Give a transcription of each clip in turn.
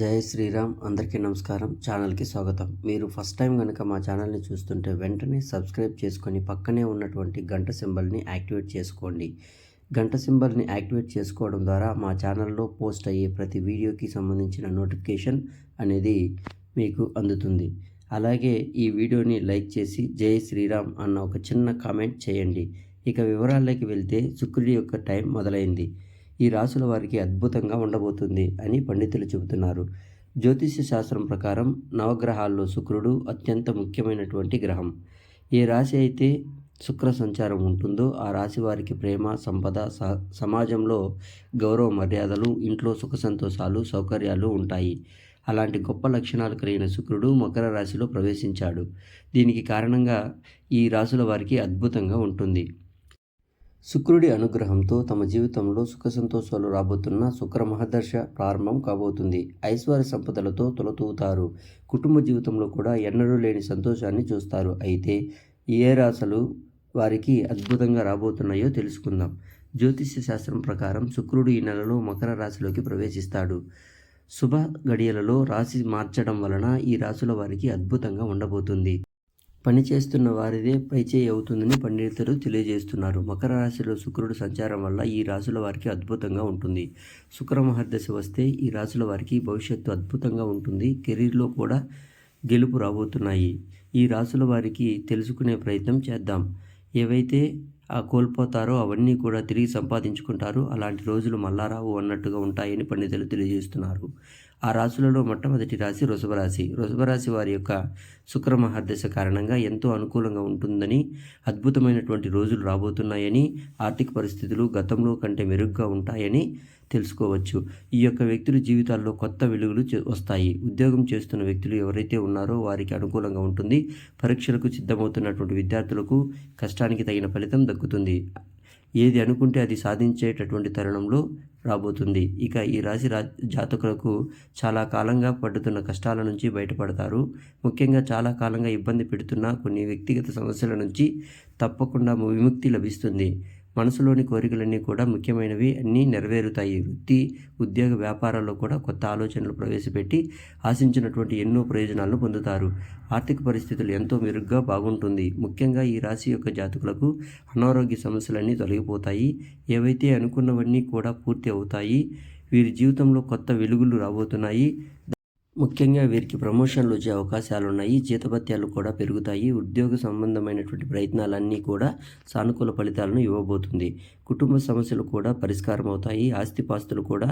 జై శ్రీరామ్. అందరికీ నమస్కారం. ఛానల్కి స్వాగతం. మీరు ఫస్ట్ టైం కనుక మా ఛానల్ని చూస్తుంటే వెంటనే సబ్స్క్రైబ్ చేసుకొని పక్కనే ఉన్నటువంటి గంట సింబల్ని యాక్టివేట్ చేసుకోండి. గంట సింబల్ని యాక్టివేట్ చేసుకోవడం ద్వారా మా ఛానల్లో పోస్ట్ అయ్యే ప్రతి వీడియోకి సంబంధించిన నోటిఫికేషన్ అనేది మీకు అందుతుంది. అలాగే ఈ వీడియోని లైక్ చేసి జై శ్రీరామ్ అన్న ఒక చిన్న కామెంట్ చేయండి. ఇక వివరాల్లోకి వెళ్తే శుక్రుడి యొక్క టైం మొదలైంది. ఈ రాసుల వారికి అద్భుతంగా ఉండబోతుంది అని పండితులు చెబుతున్నారు. జ్యోతిష్య శాస్త్రం ప్రకారం నవగ్రహాల్లో శుక్రుడు అత్యంత ముఖ్యమైనటువంటి గ్రహం. ఏ రాశి అయితే శుక్ర సంచారం ఉంటుందో ఆ రాశి వారికి ప్రేమ సంపద స సమాజంలో గౌరవ మర్యాదలు ఇంట్లో సుఖ సంతోషాలు సౌకర్యాలు ఉంటాయి. అలాంటి గొప్ప లక్షణాలు కలిగిన శుక్రుడు మకర రాశిలో ప్రవేశించాడు. దీనికి కారణంగా ఈ రాశుల వారికి అద్భుతంగా ఉంటుంది. శుక్రుడి అనుగ్రహంతో తమ జీవితంలో సుఖ సంతోషాలు రాబోతున్న శుక్ర మహదర్శ ప్రారంభం కాబోతుంది. ఐశ్వర్య సంపదలతో తొలతూగుతారు కుటుంబ జీవితంలో కూడా ఎన్నడూ లేని సంతోషాన్ని చూస్తారు. అయితే ఏ రాశులు వారికి అద్భుతంగా రాబోతున్నాయో తెలుసుకుందాం. జ్యోతిష్య శాస్త్రం ప్రకారం శుక్రుడు ఈ నెలలో మకర రాశిలోకి ప్రవేశిస్తాడు. శుభ గడియలలో రాశి మార్చడం వలన ఈ రాశుల వారికి అద్భుతంగా ఉండబోతుంది. పనిచేస్తున్న వారిదే పైచేయి అవుతుందని పండితులు తెలియజేస్తున్నారు. మకర రాశిలో శుక్రుడు సంచారం వల్ల ఈ రాశుల వారికి అద్భుతంగా ఉంటుంది. శుక్ర మహర్దశ వస్తే ఈ రాశుల వారికి భవిష్యత్తు అద్భుతంగా ఉంటుంది. కెరీర్లో కూడా గెలుపు రాబోతున్నాయి. ఈ రాశుల వారికి తెలుసుకునే ప్రయత్నం చేద్దాం. ఏవైతే ఆ కోల్పోతారో అవన్నీ కూడా తిరిగి సంపాదించుకుంటారు. అలాంటి రోజులు మల్లారావు అన్నట్టుగా ఉంటాయని పండితులు తెలియజేస్తున్నారు. ఆ రాశులలో మొట్టమొదటి రాశి వృషభ రాశి. రాశి వారి యొక్క శుక్ర మహాదశ కారణంగా ఎంతో అనుకూలంగా ఉంటుందని అద్భుతమైనటువంటి రోజులు రాబోతున్నాయని ఆర్థిక పరిస్థితులు గతంలో కంటే మెరుగ్గా ఉంటాయని తెలుసుకోవచ్చు. ఈ యొక్క వ్యక్తుల జీవితాల్లో కొత్త వెలుగులు వస్తాయి. ఉద్యోగం చేస్తున్న వ్యక్తులు ఎవరైతే ఉన్నారో వారికి అనుకూలంగా ఉంటుంది. పరీక్షలకు సిద్ధమవుతున్నటువంటి విద్యార్థులకు కష్టానికి తగిన ఫలితం దక్కుతుంది. ఏది అనుకుంటే అది సాధించేటటువంటి తరుణంలో రాబోతుంది. ఇక ఈ రాశి రా జాతకులకు చాలా కాలంగా పడుతున్న కష్టాల నుంచి బయటపడతారు. ముఖ్యంగా చాలా కాలంగా ఇబ్బంది పెడుతున్న కొన్ని వ్యక్తిగత సమస్యల నుంచి తప్పకుండా విముక్తి లభిస్తుంది. మనసులోని కోరికలన్నీ కూడా ముఖ్యమైనవి అన్నీ నెరవేరుతాయి. వృత్తి ఉద్యోగ వ్యాపారాల్లో కూడా కొత్త ఆలోచనలు ప్రవేశపెట్టి ఆశించినటువంటి ఎన్నో ప్రయోజనాలను పొందుతారు. ఆర్థిక పరిస్థితులు ఎంతో మెరుగ్గా బాగుంటుంది. ముఖ్యంగా ఈ రాశి యొక్క జాతకులకు అనారోగ్య సమస్యలన్నీ తొలగిపోతాయి. ఏవైతే అనుకున్నవన్నీ కూడా పూర్తి అవుతాయి వీరి జీవితంలో కొత్త వెలుగులు రాబోతున్నాయి. ముఖ్యంగా వీరికి ప్రమోషన్లు వచ్చే అవకాశాలు ఉన్నాయి జీతభత్యాలు కూడా పెరుగుతాయి. ఉద్యోగ సంబంధమైనటువంటి ప్రయత్నాలన్నీ కూడా సానుకూల ఫలితాలను ఇవ్వబోతుంది. కుటుంబ సమస్యలు కూడా పరిష్కారం అవుతాయి. ఆస్తిపాస్తులు కూడా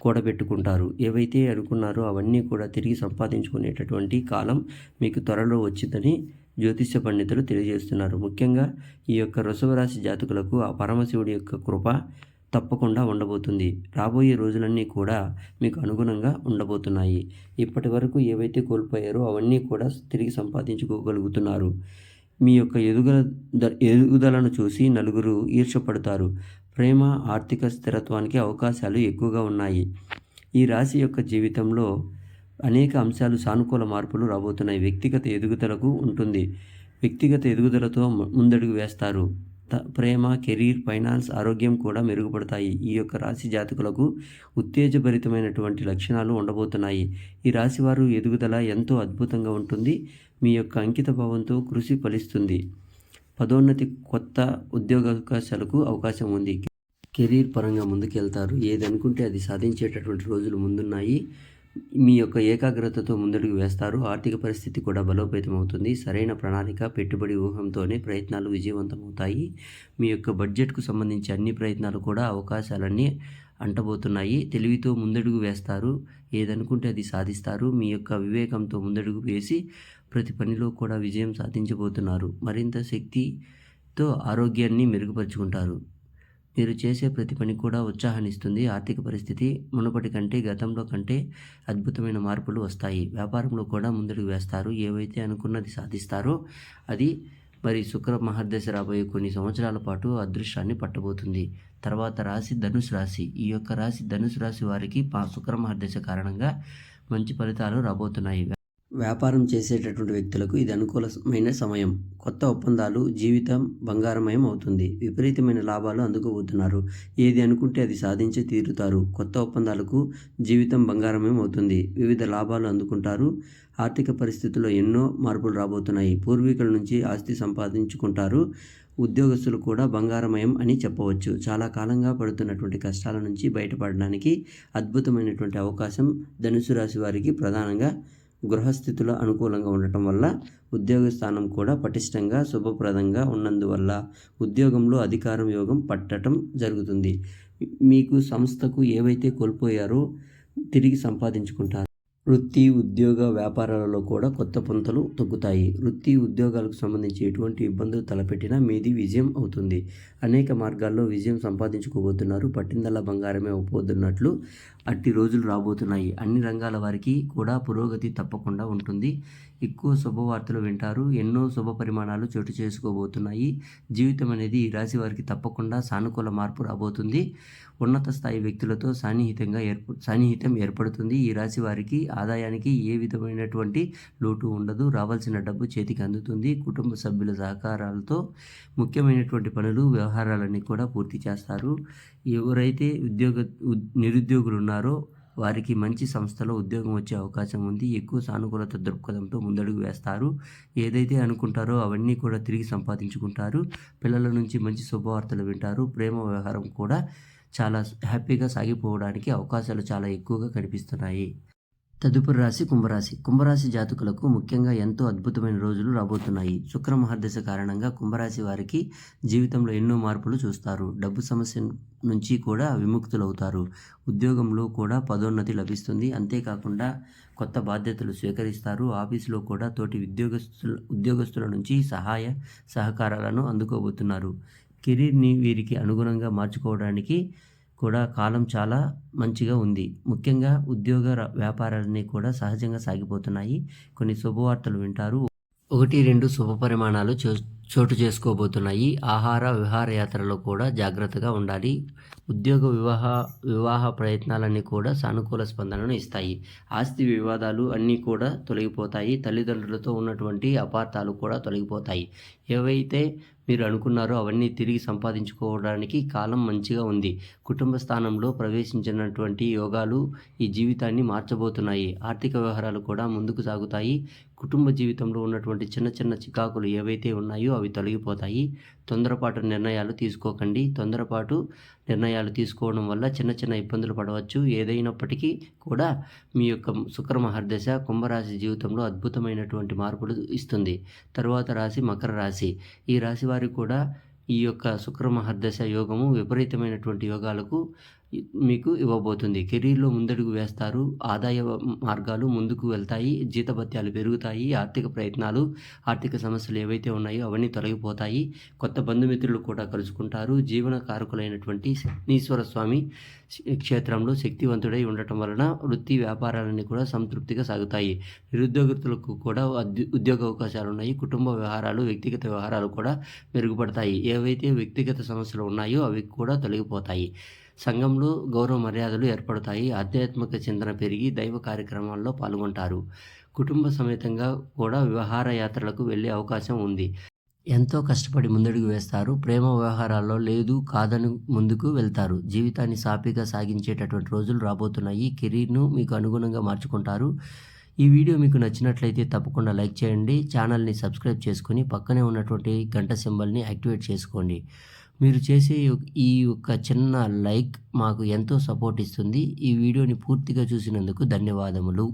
కూడబెట్టుకుంటారు. ఏవైతే అనుకున్నారో అవన్నీ కూడా తిరిగి సంపాదించుకునేటటువంటి కాలం మీకు త్వరలో వచ్చిందని జ్యోతిష్య పండితులు తెలియజేస్తున్నారు. ముఖ్యంగా ఈ యొక్క వృషభరాశి జాతకులకు ఆ పరమశివుడి యొక్క కృప తప్పకుండా ఉండబోతుంది. రాబోయే రోజులన్నీ కూడా మీకు అనుగుణంగా ఉండబోతున్నాయి. ఇప్పటి వరకు ఏవైతే కోల్పోయారో అవన్నీ కూడా తిరిగి సంపాదించుకోగలుగుతున్నారు. మీ యొక్క ఎదుగుల ఎదుగుదలను చూసి నలుగురు ఈర్షపడతారు ప్రేమ ఆర్థిక స్థిరత్వానికి అవకాశాలు ఎక్కువగా ఉన్నాయి. ఈ రాశి యొక్క జీవితంలో అనేక అంశాలు సానుకూల మార్పులు రాబోతున్నాయి. వ్యక్తిగత ఎదుగుదలకు ఉంటుంది. వ్యక్తిగత ఎదుగుదలతో ముందడుగు వేస్తారు. ప్రేమ కెరీర్ ఫైనాన్స్ ఆరోగ్యం కూడా మెరుగుపడతాయి. ఈ యొక్క రాశి జాతకులకు ఉత్తేజభరితమైనటువంటి లక్షణాలు ఉండబోతున్నాయి. ఈ రాశి వారు ఎదుగుదల ఎంతో అద్భుతంగా ఉంటుంది. మీ యొక్క అంకిత భావంతో కృషి ఫలిస్తుంది. పదోన్నతి కొత్త ఉద్యోగ అవకాశాలకు అవకాశం ఉంది. కెరీర్ పరంగా ముందుకెళ్తారు. ఏదనుకుంటే అది సాధించేటటువంటి రోజులు ముందున్నాయి. మీ యొక్క ఏకాగ్రతతో ముందడుగు వేస్తారు. ఆర్థిక పరిస్థితి కూడా బలోపేతం అవుతుంది సరైన ప్రణాళిక పెట్టుబడి ఊహంతోనే ప్రయత్నాలు విజయవంతమవుతాయి. మీ యొక్క బడ్జెట్కు సంబంధించి అన్ని ప్రయత్నాలు కూడా అవకాశాలన్నీ అంటబోతున్నాయి. తెలివితో ముందడుగు వేస్తారు. ఏదనుకుంటే అది సాధిస్తారు. మీ యొక్క వివేకంతో ముందడుగు వేసి ప్రతి పనిలో కూడా విజయం సాధించబోతున్నారు. మరింత శక్తితో ఆరోగ్యాన్ని మెరుగుపరుచుకుంటారు. మీరు చేసే ప్రతి పని కూడా ఉత్సాహాన్నిస్తుంది. ఆర్థిక పరిస్థితి మునుపటి కంటే గతంలో కంటే అద్భుతమైన మార్పులు వస్తాయి. వ్యాపారంలో కూడా ముందడుగు వేస్తారు. ఏవైతే అనుకున్నది సాధిస్తారో అది మరి శుక్ర మహర్దశ రాబోయే కొన్ని సంవత్సరాల పాటు అదృష్టాన్ని పట్టబోతుంది. తర్వాత రాశి ధనుసు రాశి. ఈ యొక్క రాశి ధనుసు రాశి వారికి శుక్ర మహర్దశ కారణంగా మంచి ఫలితాలు రాబోతున్నాయి. వ్యాపారం చేసేటటువంటి వ్యక్తులకు ఇది అనుకూలమైన సమయం. కొత్త ఒప్పందాలు జీవితం బంగారమయం అవుతుంది. విపరీతమైన లాభాలు అందుకోబోతున్నారు. ఏది అనుకుంటే అది సాధించి తీరుతారు. కొత్త ఒప్పందాలకు జీవితం బంగారమయం అవుతుంది. వివిధ లాభాలు అందుకుంటారు. ఆర్థిక పరిస్థితుల్లో ఎన్నో మార్పులు రాబోతున్నాయి. పూర్వీకుల నుంచి ఆస్తి సంపాదించుకుంటారు. ఉద్యోగస్తులు కూడా బంగారమయం అని చెప్పవచ్చు. చాలా కాలంగా పడుతున్నటువంటి కష్టాల నుంచి బయటపడడానికి అద్భుతమైనటువంటి అవకాశం ధనుసు రాశి వారికి ప్రధానంగా గృహస్థితుల అనుకూలంగా ఉండటం వల్ల ఉద్యోగ స్థానం కూడా పటిష్టంగా శుభప్రదంగా ఉన్నందువల్ల ఉద్యోగంలో అధికారం యోగం పట్టడం జరుగుతుంది. మీకు సంస్థకు ఏవైతే కోల్పోయారో తిరిగి సంపాదించుకుంటారు. వృత్తి ఉద్యోగ వ్యాపారాలలో కూడా కొత్త పుంతలు తొక్కుతాయి. వృత్తి ఉద్యోగాలకు సంబంధించి ఎటువంటి ఇబ్బందులు తలపెట్టినా మీది విజయం అవుతుంది. అనేక మార్గాల్లో విజయం సంపాదించుకోబోతున్నారు. పట్టిందల్లా బంగారమే అవ్వబోతున్నట్లు అట్టి రోజులు రాబోతున్నాయి. అన్ని రంగాల వారికి కూడా పురోగతి తప్పకుండా ఉంటుంది. ఎక్కువ శుభవార్తలు వింటారు. ఎన్నో శుభ పరిమాణాలు చోటు చేసుకోబోతున్నాయి. జీవితం అనేది ఈ రాశి వారికి తప్పకుండా సానుకూల మార్పు రాబోతుంది. ఉన్నత స్థాయి వ్యక్తులతో సాన్నిహితంగా ఏర్ప సాన్నిహితం ఏర్పడుతుంది. ఈ రాశి వారికి ఆదాయానికి ఏ విధమైనటువంటి లోటు ఉండదు. రావాల్సిన డబ్బు చేతికి అందుతుంది. కుటుంబ సభ్యుల సహకారాలతో ముఖ్యమైనటువంటి పనులు వ్యవహారాలన్నీ కూడా పూర్తి చేస్తారు. ఎవరైతే ఉద్యోగ నిరుద్యోగులు ఉన్నారో వారికి మంచి సంస్థలో ఉద్యోగం వచ్చే అవకాశం ఉంది. ఎక్కువ సానుకూలత దృక్పథంతో ముందడుగు వేస్తారు. ఏదైతే అనుకుంటారో అవన్నీ కూడా తిరిగి సంపాదించుకుంటారు. పిల్లల నుంచి మంచి శుభవార్తలు వింటారు. ప్రేమ వ్యవహారం కూడా చాలా హ్యాపీగా సాగిపోవడానికి అవకాశాలు చాలా ఎక్కువగా కనిపిస్తున్నాయి. తదుపరి రాశి కుంభరాశి. కుంభరాశి జాతకులకు ముఖ్యంగా ఎంతో అద్భుతమైన రోజులు రాబోతున్నాయి. శుక్ర మహర్దశ కారణంగా కుంభరాశి వారికి జీవితంలో ఎన్నో మార్పులు చూస్తారు. డబ్బు సమస్య నుంచి కూడా విముక్తులవుతారు. ఉద్యోగంలో కూడా పదోన్నతి లభిస్తుంది. అంతేకాకుండా కొత్త బాధ్యతలు స్వీకరిస్తారు. ఆఫీసులో కూడా తోటి ఉద్యోగస్తుల ఉద్యోగస్తుల నుంచి సహాయ సహకారాలను అందుకోబోతున్నారు. కెరీర్ని వీరికి అనుగుణంగా మార్చుకోవడానికి కూడా కాలం చాలా మంచిగా ఉంది. ముఖ్యంగా ఉద్యోగ వ్యాపారాలన్నీ కూడా సహజంగా సాగిపోతున్నాయి. కొన్ని శుభవార్తలు వింటారు. ఒకటి రెండు శుభ పరిమాణాలు చోటు చేసుకోబోతున్నాయి. ఆహార విహారయాత్రలో కూడా జాగ్రత్తగా ఉండాలి. ఉద్యోగ వివాహ వివాహ ప్రయత్నాలన్నీ కూడా సానుకూల స్పందనను ఇస్తాయి. ఆస్తి వివాదాలు అన్నీ కూడా తొలగిపోతాయి. తల్లిదండ్రులతో ఉన్నటువంటి అపార్థాలు కూడా తొలగిపోతాయి. ఏవైతే మీరు అనుకున్నారో అవన్నీ తిరిగి సంపాదించుకోవడానికి కాలం మంచిగా ఉంది. కుటుంబ స్థానంలో ప్రవేశించినటువంటి యోగాలు ఈ జీవితాన్ని మార్చబోతున్నాయి. ఆర్థిక వ్యవహారాలు కూడా ముందుకు సాగుతాయి. కుటుంబ జీవితంలో ఉన్నటువంటి చిన్న చిన్న చికాకులు ఏవైతే ఉన్నాయో అవి తొలగిపోతాయి. తొందరపాటు నిర్ణయాలు తీసుకోకండి. తొందరపాటు నిర్ణయాలు తీసుకోవడం వల్ల చిన్న చిన్న ఇబ్బందులు పడవచ్చు. ఏదైనప్పటికీ కూడా మీ యొక్క శుక్ర మహర్దశ కుంభరాశి జీవితంలో అద్భుతమైనటువంటి మార్పులు ఇస్తుంది. తరువాత రాశి మకర రాశి. ఈ రాశి వారికి కూడా ఈ యొక్క శుక్ర మహర్దశ యోగము విపరీతమైనటువంటి యోగాలకు మీకు ఇవ్వబోతుంది. కెరీర్లో ముందడుగు వేస్తారు. ఆదాయ మార్గాలు ముందుకు వెళ్తాయి. జీతభత్యాలు పెరుగుతాయి. ఆర్థిక ప్రయత్నాలు ఆర్థిక సమస్యలు ఏవైతే ఉన్నాయో అవన్నీ తొలగిపోతాయి. కొత్త బంధుమిత్రులు కూడా కలుసుకుంటారు. జీవన కారకులైనటువంటి శనీశ్వర స్వామి క్షేత్రంలో శక్తివంతుడై ఉండటం వలన వృత్తి వ్యాపారాలన్నీ కూడా సంతృప్తిగా సాగుతాయి. నిరుద్యోగులకు కూడా ఉద్యోగ అవకాశాలు ఉన్నాయి. కుటుంబ వ్యవహారాలు వ్యక్తిగత వ్యవహారాలు కూడా మెరుగుపడతాయి. ఏవైతే వ్యక్తిగత సమస్యలు ఉన్నాయో అవి కూడా తొలగిపోతాయి. సంఘంలో గౌరవ మర్యాదలు ఏర్పడతాయి. ఆధ్యాత్మిక చింతన పెరిగి దైవ కార్యక్రమాల్లో పాల్గొంటారు. కుటుంబ సమేతంగా కూడా విహార యాత్రలకు వెళ్ళే అవకాశం ఉంది. ఎంతో కష్టపడి ముందడుగు వేస్తారు. ప్రేమ వ్యవహారాల్లో లేదు కాదని ముందుకు వెళ్తారు. జీవితాన్ని సాఫీగా సాగించేటటువంటి రోజులు రాబోతున్నాయి. కెరీర్ను మీకు అనుగుణంగా మార్చుకుంటారు. ఈ వీడియో మీకు నచ్చినట్లయితే తప్పకుండా లైక్ చేయండి ఛానల్ని సబ్స్క్రైబ్ చేసుకుని పక్కనే ఉన్నటువంటి గంట సింబల్ని యాక్టివేట్ చేసుకోండి. మీరు చేసే ఈ యొక్క చిన్న లైక్ మాకు ఎంతో సపోర్ట్ ఇస్తుంది. ఈ వీడియోని పూర్తిగా చూసినందుకు ధన్యవాదములు.